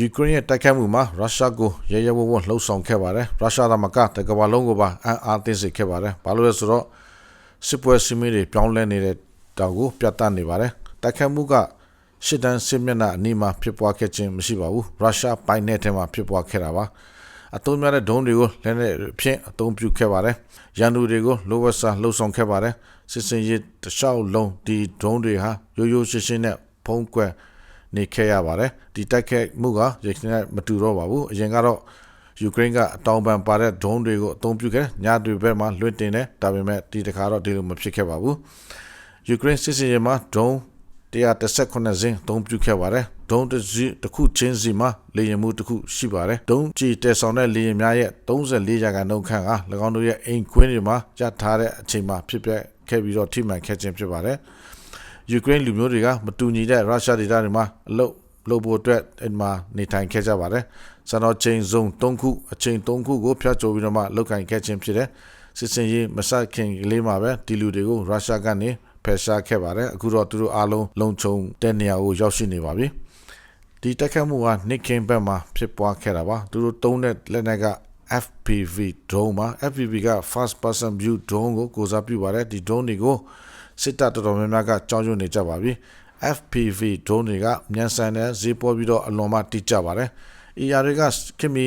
ယူကရိန်းရဲ့တိုက်ခိုက်မှုမှာရုရှားကိုရဲရဲဝံ့ဝံ့လှုံ့ဆော်ခဲ့ပါတယ်ရုရှားသားမကတကမ္ဘာလုံးကိုပါအံ့အားသင့်စေခဲ့ပါတယ်ဘာလို့လဲဆိုတော့စစ်ပွဲစီမင်းတွေပြောင်းလဲနေတဲ့တောင်ကိုပြတ်တက်နေပါတယ်တိုက်ခိုက်မှုကရှစ်တန်းစစ်မျက်နှာအနီးမှာဖြစ်ပွားခဲ့ခြင်းမရှိပါဘူးရုရှားပိုင်နယ်ထဲမှာဖြစ်ပွားခဲ့တာပါအသုံးများတဲ့ဒုံးတွေကိုလက်နဲ့ဖြင့်အသုံးပြုခဲ့ပါတယ်ရန်သူတွေကိုလိုဝက်ဆာလှုံ့ဆော်ခဲ့ပါတယ်စစ်စင်ရေးတစ်လျှောက်လုံးဒီဒုံးတွေဟာရိုးရိုးရှင်းရှင်းနဲ့ဖုံးကွယ် နေခဲ့ရပါတယ်ဒီတိုက်ခိုက်မှုကရခိုင်နဲ့မတူတော့ပါဘူးအရင်ကတော့ယူကရိန်းကအတောင်ပံပါတဲ့ဒုံးတွေကိုအသုံးပြုခဲ့ညတွေဘက်မှာလွှတ်တင်တယ်ဒါပေမဲ့ဒီတစ်ခါတော့ဒီလိုမဖြစ်ခဲ့ပါဘူးယူကရိန်းစစ်စင်ရေးမှာဒုံး139စင်းသုံးပြုခဲ့ပါတယ်ဒုံးတစ်စီတစ်ခုချင်းစီမှာလေယာဉ်မှုတစ်ခုရှိပါတယ်ဒုံးကြည်တက်ဆောင်တဲ့လေယာဉ်များရဲ့34ရာခိုင်နှုန်းခန့်က၎င်းတို့ရဲ့အိမ်ခွင်းတွေမှာရထားတဲ့အချိန်မှာဖြစ်ပျက်ခဲ့ပြီးတော့ထိမှန်ခဲ့ခြင်းဖြစ်ပါတယ် ယူကရိန်းလူမျိုးတွေကမတူညီတဲ့ရုရှားဒေသတွေမှာအလုပ်လုပ်ဖို့အတွက်ဒီမှာနေထိုင်ခဲ့ကြပါတယ်စံတော်ချိန်စုံ3ခုအချိန်3ခုကိုဖျက်ချိုးပြီးတော့မှလောက်ကိုင်ခဲ့ခြင်းဖြစ်တယ်စစ်စင်ရေးမဆက်ခင်ကလေးမှာပဲဒီလူတွေကိုရုရှားကနေဖယ်ရှားခဲ့ပါတယ်အခုတော့သူတို့အားလုံးလုံခြုံတဲ့နေရာကိုရောက်ရှိနေပါပြီဒီတက်ခတ်မှုက Nick King ဘက်မှာဖြစ်ပွားခဲ့တာပါသူတို့တုံးတဲ့လက်နက်က FPV drone မှာ FPV က first person view drone ကိုကိုစားပြုပါတယ်ဒီ drone တွေကို စစ်တပ်တော်တော်များများကကြောင်းရွံ့နေကြပါပြီ FPV drone တွေကမြန်ဆန်တဲ့ဈေးပေါ်ပြီးတော့အလွန်မှတိကျပါတယ်။ ER တွေကခင်မီ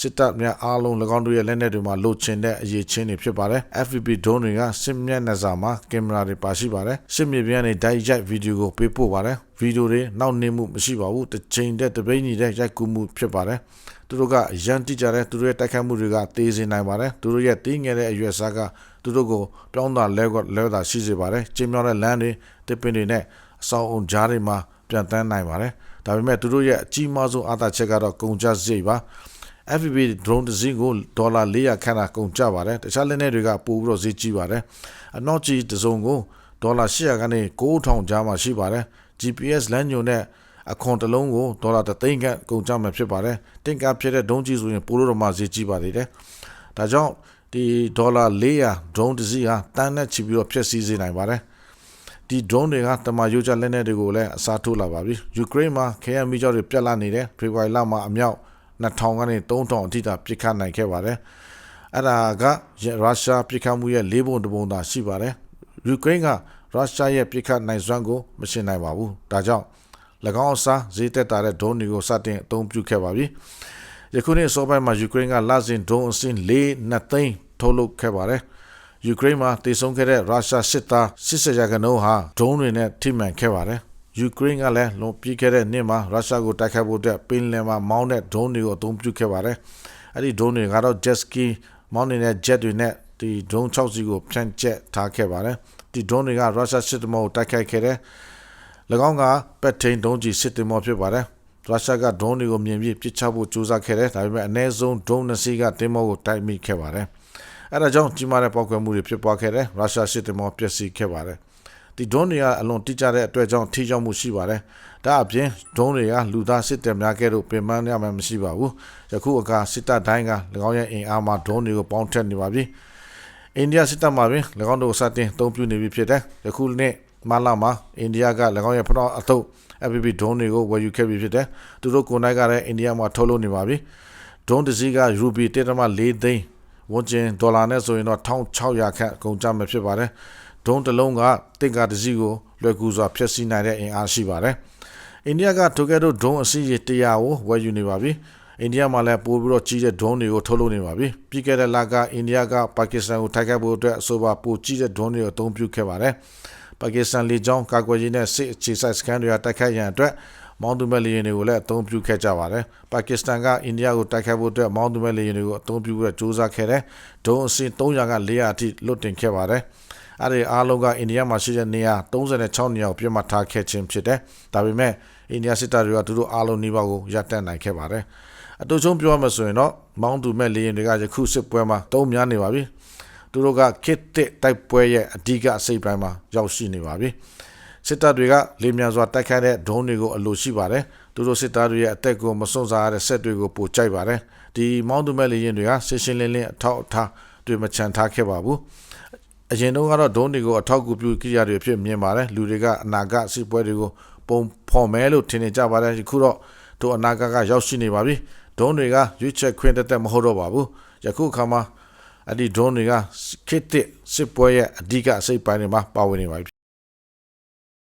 စစ်တပ်များအားလုံး၎င်းတို့ရဲ့လက်နက်တွေမှာလိုချင်တဲ့အရေးချင်းတွေဖြစ်ပါတယ်။ FPV drone တွေကစစ်မျက်နှာစာမှာကင်မရာတွေပါရှိပါတယ်။စစ်မြေပြင်ကနေဓာတ်ရိုက်ဗီဒီယိုကိုပေးပို့ပါတယ်။ဗီဒီယိုတွေနောက်နေမှုမရှိပါဘူး။တစ်ချိန်တည်းတပိတ်ညီတဲ့ရိုက်ကူးမှုဖြစ်ပါတယ်။သူတို့ကရန်တိကြတဲ့သူတို့ရဲ့တိုက်ခိုက်မှုတွေကတေးစေနိုင်ပါတယ်။သူတို့ရဲ့တင်းငယ်တဲ့အရွယ်စားကသူတို့ကိုပြောင်းတာလဲကလဲတာရှိစေပါတယ်။ကျင်းမြောင်းတဲ့လမ်းတွေတစ်ပင်တွေနဲ့အဆောင်အုံကြားတွေမှာပြန်တန်းနိုင်ပါတယ်။ဒါပေမဲ့သူတို့ရဲ့အကြီးမားဆုံးအားသာချက်ကတော့ကုန်ကျစရိတ်ပါ။ FPV drone တစ်စီးကိုဒေါ်လာ400ခန့်တာကုန်ကျပါတယ်တခြားလက်နက်တွေကပို့ပြီးတော့ဈေးကြီးပါတယ်အနောက်ကြီးတစ်စုံကိုဒေါ်လာ800ကနေ9000ကြားမှာရှိပါတယ် GPS လမ်းညွန်နဲ့အခွန်တစ်လုံးကိုဒေါ်လာ3သိန်းခန့်ကုန်ကျမှာဖြစ်ပါတယ်တင်ကားဖြစ်တဲ့ဒုံးကြီးဆိုရင်ပိုလို့တော့မှဈေးကြီးပါသေးတယ်ဒါကြောင့်ဒီဒေါ်လာ400 drone တစ်စီးဟာတန်းနဲ့ချီပြီးတော့ဖျက်ဆီးစေနိုင်ပါတယ်ဒီ drone တွေကတမယိုချလက်နက်တွေကိုလည်းအစားထိုးလာပါပြီယူကရိန်းမှာခဲယမ်းမိကြောတွေပြက်လာနေတယ်ဖေဖော်ဝါရီလမှာအမြောက် 2000ကနေ3000အထိတာပြစ်ခတ်နိုင်ခဲ့ပါတယ်အဲ့ဒါကရုရှားပြစ်ခတ်မှုရဲ့၄ပုံတပုံသာရှိပါတယ်ယူကရိန်းကရုရှားရဲ့ပြစ်ခတ်နိုင်စွမ်းကိုမရှင်းနိုင်ပါဘူးဒါကြောင့်၎င်းအစားဈေးတက်တာတဲ့ဒုံးတွေကိုစတင်အသုံးပြုခဲ့ပါပြီယခုနှစ်စောပိုင်းမှာယူကရိန်းကလစဉ်ဒုံးအစင်း၄နှစ်သိန်းထုတ်လုပ်ခဲ့ပါတယ်ယူကရိန်းမှာတည်ဆုံခဲ့တဲ့ရုရှားစစ်သား80ရာခိုင်နှုန်းဟာဒုံးတွေနဲ့ထိမှန်ခဲ့ပါတယ် ယူကရိန်းကလည်းလွန်ပြီးခဲ့တဲ့နှစ်မှာရုရှားကိုတိုက်ခိုက်ဖို့အတွက်ပင်လယ်မှာမောင်းတဲ့ဒရုန်းတွေကိုအသုံးပြုခဲ့ပါတယ်။အဲ့ဒီဒရုန်းတွေကတော့ jet ski မောင်းနေတဲ့ jet တွေနဲ့ဒီဒရုန်း6စီးကိုဖြန့်ကျက်ထားခဲ့ပါတယ်။ဒီဒရုန်းတွေကရုရှားစစ်တမောကိုတိုက်ခိုက်ခဲ့တယ်။၎င်းကပက်ထိန်ဒုံးကြီးစစ်တမောဖြစ်ပါတယ်။ရုရှားကဒရုန်းတွေကိုမြင်ပြီးပစ်ချဖို့ကြိုးစားခဲ့တယ်။ဒါပေမဲ့အ ਨੇ ဆုံးဒရုန်းနှစ်စီးကတင်မောကိုတိုက်မိခဲ့ပါတယ်။အဲဒါကြောင့်ကြီးမားတဲ့ပေါက်ကွဲမှုတွေဖြစ်ပွားခဲ့တယ်။ရုရှားစစ်တမောပျက်စီးခဲ့ပါတယ်။ ဒီ drone တွေကအလွန်တိကျတဲ့အတွက်ကြောင့်ထိရောက်မှုရှိပါတယ်။ဒါအပြင် drone တွေကလူသားစစ်တပ်များကဲ့သို့ပြင်ပန်းရမှမရှိပါဘူး။ယခုအခါစစ်တပ်တိုင်းက၎င်းရဲ့အင်အားမှာ drone တွေကိုပေါင်းထက်နေပါပြီ။အိန္ဒိယစစ်တပ်မှာပင်၎င်းတို့စတင်အသုံးပြုနေပြီဖြစ်တယ်။ယခုနှစ်မလာမှာအိန္ဒိယက၎င်းရဲ့ဖနောအထုပ် FPV drone တွေကိုဝယ်ယူခဲ့ပြီဖြစ်တယ်။သူတို့ကိုယ်တိုင်ကလည်းအိန္ဒိယမှာထုတ်လုပ်နေပါပြီ။ drone တစ်စီးကရူဘီ1.4သိန်းဝန်ကျင်ဒေါ်လာနဲ့ဆိုရင်တော့1600ခန့်ကုန်ကျမှာဖြစ်ပါတယ်။ ဒုံးတစ်လုံးကတစ်ကာတစ်စီးကိုလွယ်ကူစွာဖျက်ဆီးနိုင်တဲ့အင်အားရှိပါတယ်။အိန္ဒိယကထိုကဲ့သို့ဒုံးအစီးရေ100ကိုဝယ်ယူနေပါပြီ။အိန္ဒိယမှာလည်းပို့ပြီးတော့ကြီးတဲ့ဒရုန်းတွေကိုထုတ်လုပ်နေပါပြီ။ပြီးခဲ့တဲ့လကအိန္ဒိယကပါကစ္စတန်ကိုတိုက်ခိုက်ဖို့အတွက်အဆိုပါပိုကြီးတဲ့ဒရုန်းတွေကိုအသုံးပြုခဲ့ပါတယ်။ပါကစ္စတန်လေကြောင်းကာကွယ်ရေးနဲ့စစ်အခြေစိုက်စခန်းတွေကတိုက်ခိုက်ရန်အတွက်မောင်းသူမဲ့လေယာဉ်တွေကိုလည်းအသုံးပြုခဲ့ကြပါတယ်။ပါကစ္စတန်ကအိန္ဒိယကိုတိုက်ခိုက်ဖို့အတွက်မောင်းသူမဲ့လေယာဉ်တွေကိုအသုံးပြုပြီးတော့စ조사ခဲ့တယ်။ဒုံးအစီး300က400အထိလွတ်တင်ခဲ့ပါတယ်။ အဲ့ဒီအားလုံးကအိန္ဒိယမှာရှိတဲ့နေရာ36နေရာကိုပြတ်မှတ်ထားခဲ့ခြင်းဖြစ်တယ်။ဒါပေမဲ့အိန္ဒိယစစ်တပ်တွေကသူတို့အားလုံးနှိပါကိုရပ်တန့်နိုင်ခဲ့ပါတယ်။အတူချုံပြောမှဆိုရင်တော့မောင်းသူမဲ့လေရင်တွေကယခုစစ်ပွဲမှာတုံးများနေပါပြီ။သူတို့ကခစ်တစ်တိုက်ပွဲရဲ့အဓိကအစိပ်ပိုင်းမှာရောက်ရှိနေပါပြီ။စစ်တပ်တွေကလေမြန်စွာတိုက်ခိုက်တဲ့ဒုံးတွေကိုအလိုရှိပါတယ်။သူတို့စစ်သားတွေရဲ့အသက်ကိုမစွန့်စားရတဲ့ဆက်တွေကိုပိုကြိုက်ပါတယ်။ဒီမောင်းသူမဲ့လေရင်တွေကရှင်းရှင်းလင်းလင်းအထောက်အထားတွေမချန်ထားခဲ့ပါဘူး။ အရင်တုန်းကတော့ဒုံးတွေကိုအထောက်အကူပြုကိရိယာတွေဖြစ်မြင်ပါတယ်လူတွေကအနာဂတ်စစ်ပွဲတွေကိုပုံဖော်မဲလို့ထင်နေကြပါတယ်အခုတော့တို့အနာဂတ်ကရောက်ရှိနေပါပြီဒုံးတွေကရွေးချက်ခွင့်တက်တက်မဟုတ်တော့ပါဘူးယခုအခါမှာအဲ့ဒီဒုံးတွေကခေတ်သစ်စစ်ပွဲရဲ့အဓိကအစိပ်ပိုင်းတွေမှာပါဝင်နေပါပြီ